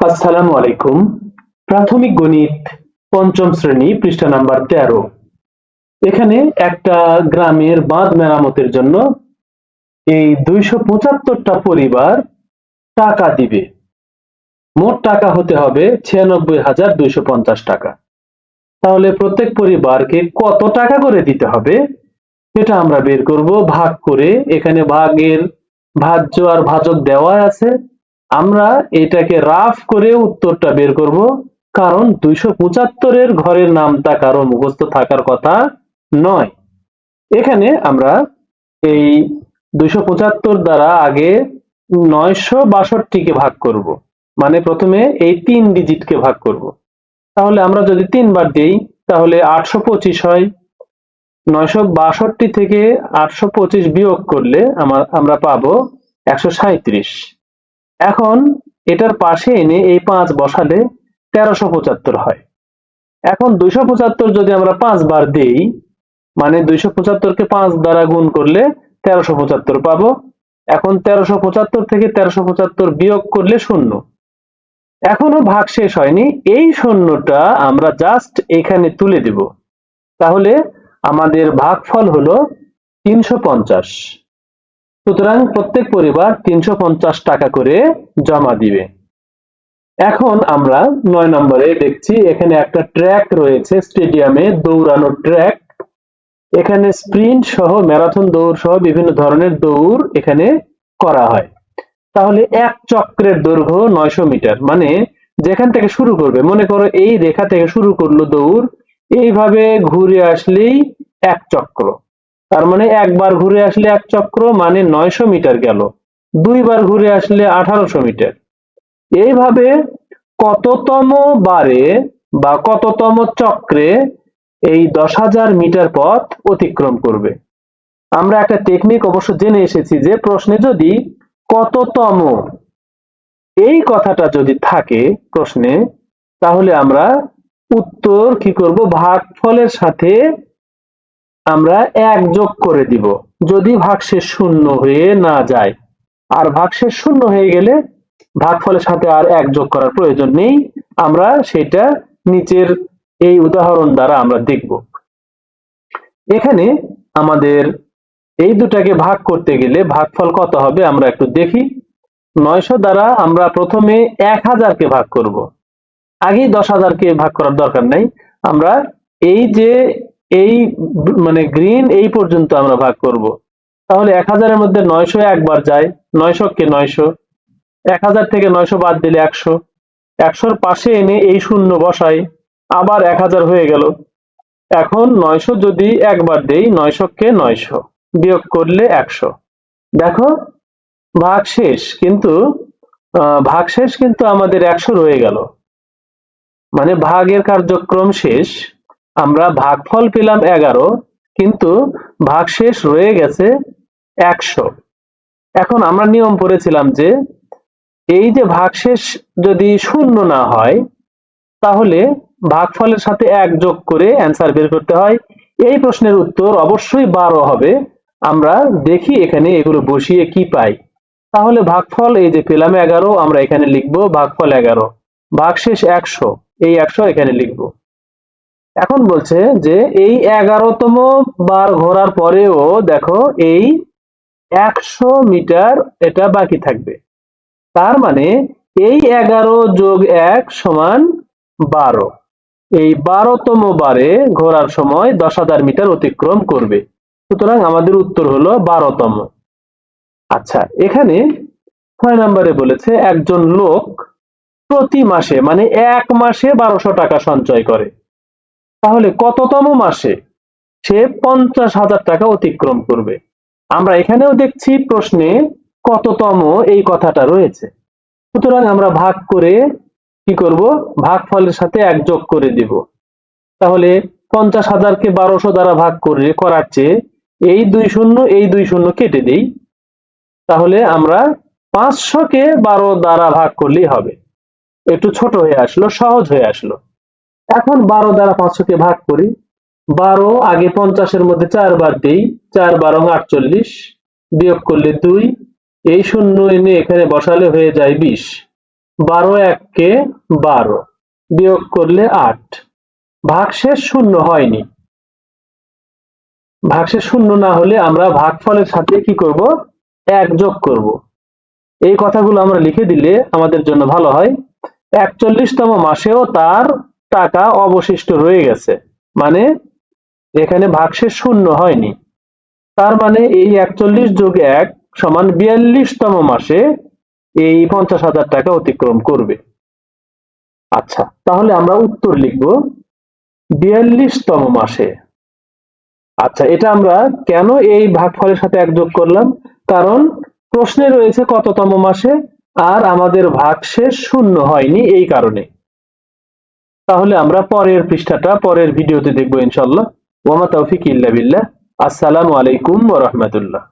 আসসালামু আলাইকুম। প্রাথমিক গণিত পঞ্চম শ্রেণি পৃষ্ঠা নাম্বার তেরো। এখানে একটা গ্রামের বাঁধ মেরামতের জন্য এই দুইশো পঁচাত্তরটা পরিবার টাকা দিবে। মোট টাকা হতে হবে ছিয়ানব্বই হাজার দুইশো পঞ্চাশ টাকা। তাহলে প্রত্যেক পরিবারকে কত টাকা করে দিতে হবে এটা আমরা বের করব, ভাগ করে এখানে ভাগের ভাজ্য আর ভাজক দেওয়া আছে। আমরা এটাকে রাফ করে উত্তরটা বের করব, কারণ দুইশো পঁচাত্তরের ঘরের নামটা কারও মুখস্থ থাকার কথা নয়। এখানে আমরা এই দুইশো পঁচাত্তর দ্বারা আগে নয়শো বাষট্টিকে ভাগ করব মানে প্রথমে এই তিন ডিজিটকে ভাগ করব। তাহলে আমরা যদি তিনবার দিই, তাহলে আটশো পঁচিশ হয়। নয়শো বাষট্টি থেকে আটশো পঁচিশ বিয়োগ করলে আমার আমরা পাবো একশো সাঁইত্রিশ। এখন এটার পাশে এনে এই পাঁচ বসালে তেরোশো পঁচাত্তর হয়। এখন দুইশো পঁচাত্তর যদি আমরা পাঁচবার দেই মানে দুইশো পঁচাত্তরকে পাঁচ দ্বারা গুণ করলে তেরোশো পঁচাত্তর পাবো। এখন তেরোশো পঁচাত্তর থেকে তেরোশো পঁচাত্তর বিয়োগ করলে শূন্য। এখনও ভাগ শেষ হয়নি। এই শূন্যটা আমরা জাস্ট এখানে তুলে দিব। তাহলে আমাদের ভাগফল হলো তিনশো পঞ্চাশ। সুতরাং প্রত্যেক পরিবার তিনশো পঞ্চাশ টাকা করে জমা দিবে। এখন আমরা নয় নম্বরে দেখছি, এখানে একটা ট্র্যাক রয়েছে, স্টেডিয়ামে দৌড়ানোর ট্র্যাক। এখানে স্প্রিন্ট সহ, ম্যারাথন দৌড় সহ বিভিন্ন ধরনের দৌড় এখানে করা হয়। তাহলে এক চক্রের দৈর্ঘ্য নয়শো মিটার মানে যেখান থেকে শুরু করবে, মনে করো এই রেখা থেকে শুরু করল দৌড়, এইভাবে ঘুরে আসলেই এক চক্র। তার মানে একবার ঘুরে আসলে এক চক্র মানে নয়শো মিটার গেল। দুইবার ঘুরে আসলে আঠারোশো মিটার। এইভাবে কততম বারে বা কততম চক্রে এই দশ হাজার মিটার পথ অতিক্রম করবে? আমরা একটা টেকনিক অবশ্য জেনে এসেছি যে প্রশ্নে যদি কততম এই কথাটা যদি থাকে প্রশ্নে, তাহলে আমরা উত্তর কি করব? ভাগফলের সাথে আমরা এক যোগ করে দিব। যদি ভাগশেষ শূন্য হয়ে না যায়। আর ভাগশেষ শূন্য হয়ে গেলে ভাগফলের সাথে আর এক যোগ করার প্রয়োজন নেই। আমরা সেটা নিচের এই উদাহরণ দ্বারা আমরা দেখব। এখানে আমাদের এই দুটাকে ভাগ করতে গেলে ভাগফল কত হবে আমরা একটু দেখি। নয়শো দ্বারা আমরা প্রথমে এক হাজারকে ভাগ করব। আগেই দশ হাজারকে ভাগ করার দরকার নাই। আমরা এই যে এই মানে গ্রিন এই পর্যন্ত আমরা ভাগ করব। তাহলে এক হাজারের মধ্যে নয়শো একবার যায়, নয়শো কে নয়শো। এক হাজার থেকে নয়শো বাদ দিলে একশো। একশোর পাশে এনে এই শূন্য বসাই, আবার এক হাজার হয়ে গেল। এখন নয়শো যদি একবার দেই, নয়শো কে নয়শো। বিয়োগ করলে একশো। দেখো, ভাগ শেষ, কিন্তু ভাগ শেষ কিন্তু আমাদের একশো রয়ে গেল। মানে ভাগের কার্যক্রম শেষ। আমরা ভাগফল পেলাম এগারো, কিন্তু ভাগশেষ রয়ে গেছে একশো। এখন আমরা নিয়ম পড়েছিলাম যে এই যে ভাগশেষ যদি শূন্য না হয়, তাহলে ভাগফলের সাথে এক যোগ করে অ্যান্সার বের করতে হয়। এই প্রশ্নের উত্তর অবশ্যই বারো হবে। আমরা দেখি এখানে এগুলো বসিয়ে কি পাই। তাহলে ভাগফল এই যে পেলাম এগারো, আমরা এখানে লিখব ভাগফল এগারো। ভাগশেষ একশো, এই একশো এখানে লিখব। এখন বলছে যে এই এগারোতম বার ঘোরার পরেও দেখো এই একশো মিটার এটা বাকি থাকবে। তার মানে এই এগারো যোগ এক সমান বারো। এই বারোতম বারে ঘোরার সময় দশ হাজার মিটার অতিক্রম করবে। সুতরাং আমাদের উত্তর হলো বারোতম। আচ্ছা এখানে ছয় নম্বরে বলেছে একজন লোক প্রতি মাসে মানে এক মাসে বারোশো টাকা সঞ্চয় করে। তাহলে কততম মাসে সে পঞ্চাশ হাজার টাকা অতিক্রম করবে? আমরা এখানেও দেখছি প্রশ্নে কততম এই কথাটা রয়েছে। সুতরাং আমরা ভাগ করে কি করব? ভাগফলের সাথে এক যোগ করে দিব। তাহলে পঞ্চাশ হাজারকে বারোশো দ্বারা ভাগ করে করার চেয়ে এই দুই শূন্য, এই দুই শূন্য কেটে দেই। তাহলে আমরা পাঁচশোকে বারো দ্বারা ভাগ করলেই হবে। একটু ছোট হয়ে আসলো, সহজ হয়ে আসলো। এখন বারো দ্বারা পাঁচশোকে ভাগ করি, বারো আগে পঞ্চাশের মধ্যে চারবার দিই, চার বারো আটচল্লিশ, বিয়োগ করলে দুই, এই শূন্য এনে এখানে বসালে হয়ে যায় বিশ। বারো এককে বারো, বিয়োগ করলে আট। ভাগশেষ শূন্য হয়নি। ভাগশেষ শূন্য না হলে আমরা ভাগফলের সাথে কি করব? এক যোগ করব। এই কথাগুলো আমরা লিখে দিলে আমাদের জন্য ভালো হয়। একচল্লিশতম মাসেও তার টাকা অবশিষ্ট রয়ে গেছে। মানে এখানে ভাগশেষ শূন্য হয়নি। তার মানে এই একচল্লিশ যোগ এক সমান বিয়াল্লিশতম মাসে এই পঞ্চাশ হাজার টাকা অতিক্রম করবে। আচ্ছা তাহলে আমরা উত্তর লিখব বিয়াল্লিশতম মাসে। আচ্ছা এটা আমরা কেন এই ভাগফলের সাথে এক যোগ করলাম? কারণ প্রশ্নে রয়েছে কততম মাসে আর আমাদের ভাগশেষ শূন্য হয়নি এই কারণে। তাহলে আমরা পরের পৃষ্ঠাটা, পরের ভিডিওতে দেখব ইনশাল্লাহ ওমা তৌফিক ইল্লা বিল্লাহ। আসসালামু আলাইকুম ওয়া রাহমাতুল্লাহ।